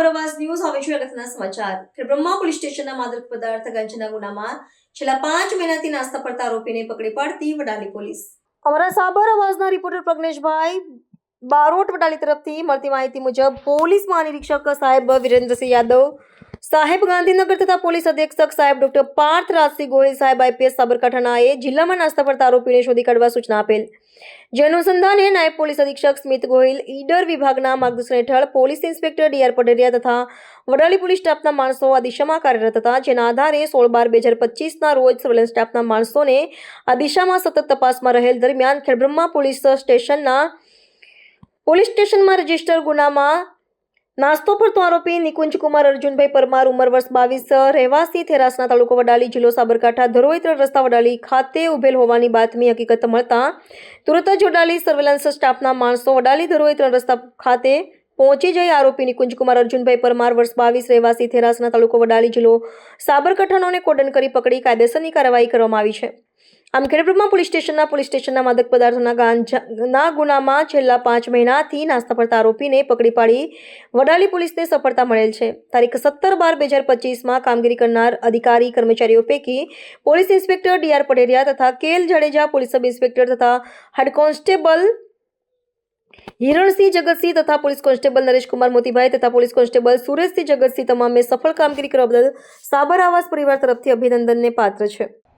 મહત્વના સમાચાર. ખેડબ્રહ્મા પોલીસ સ્ટેશનના માદક પદાર્થ ગંજના ગુનામાં છેલ્લા પાંચ મહિનાથી નાસ્તા પડતા આરોપીને પકડી પાડતી વડાલી પોલીસ. અમારા સાબર અવાજના રિપોર્ટર પ્રજ્ઞેશભાઈ બારોટ વડાલી તરફથી મળતી માહિતી મુજબ પોલીસ મહાનિરીક્ષક સાહેબ વિરેન્દ્રસિંહ યાદવ સાહેબ ગાંધીનગર તથા પોલીસ અધિક્ષક સાહેબ ડોક્ટર પાર્થ રાજસિંહ ગોહિલ સાહેબ આઈપીએસ સાબરકાંઠાના એ જિલ્લામાં નાસ્તા પડતા આરોપીને શોધી કાઢવા સૂચના આપેલ. જે અનુસંધાને નાયબ પોલીસ અધિક્ષક સ્મિત ગોહિલ, ઈડર વિભાગના માર્ગદર્શન હેઠળ પોલીસ ઇન્સ્પેક્ટર ડીઆર પટેરિયા તથા વડાલી પોલીસ સ્ટાફના માણસો આ દિશામાં કાર્યરત હતા, જેના આધારે સોળ બાર બે હજાર પચીસના રોજ સર્વેલન્સ સ્ટાફના માણસોને આ દિશામાં સતત તપાસમાં રહેલ દરમિયાન ખેડબ્રહ્મા પોલીસ સ્ટેશનના, પોલીસ સ્ટેશનમાં રજિસ્ટર ગુનામાં નાસ્તો પડતો આરોપી નિકુંજ કુમાર અર્જુનભાઈ પરમાર, ઉંમર વર્ષ બાવીસ, રહેવાસી થેરાસના તાલુકો વડાલી જિલ્લો સાબરકાંઠા ધરોઈત્ર રસ્તા વડાલી ખાતે ઉભેલ હોવાની બાતમી હકીકત મળતા તુરત જ વડાલી સર્વેલન્સ સ્ટાફના માણસો વડાલી ધરોઈત્ર રસ્તા ખાતે પહોંચી જઈ આરોપી નિકુંજ કુમાર અર્જુનભાઈ પરમાર, વર્ષ બાવીસ, રહેવાસી થેરાસના તાલુકો વડાલી જિલ્લો સાબરકાંઠાનોને કોડન કરી પકડી કાયદેસરની કાર્યવાહી કરવામાં આવી છે. આમ ખેડબ્રહ્મા પોલીસ સ્ટેશનના પોલીસ સ્ટેશનના માદક પદાર્થોના ગાંજાના ગુનામાં છેલ્લા પાંચ મહિનાથી નાસ્તા પડતા આરોપીને પકડી પાડી વડાલી પોલીસને સફળતા મળેલ છે. તારીખ સત્તર બાર બે હજાર પચીસમાં કામગીરી કરનાર અધિકારી કર્મચારીઓ પૈકી પોલીસ ઇન્સ્પેક્ટર ડીઆર પટેરિયા તથા કેલ જાડેજા પોલીસ સબ ઇન્સ્પેક્ટર તથા હેડ કોન્સ્ટેબલ હિરણસિંહ જગતસિંહ તથા પોલીસ કોન્સ્ટેબલ નરેશકુમાર મોતીભાઈ તથા પોલીસ કોન્સ્ટેબલ સુરેશસિંહ જગતસિંહ તમામે સફળ કામગીરી કરવા બદલ સાબર આવાસ પરિવાર તરફથી અભિનંદનને પાત્ર છે.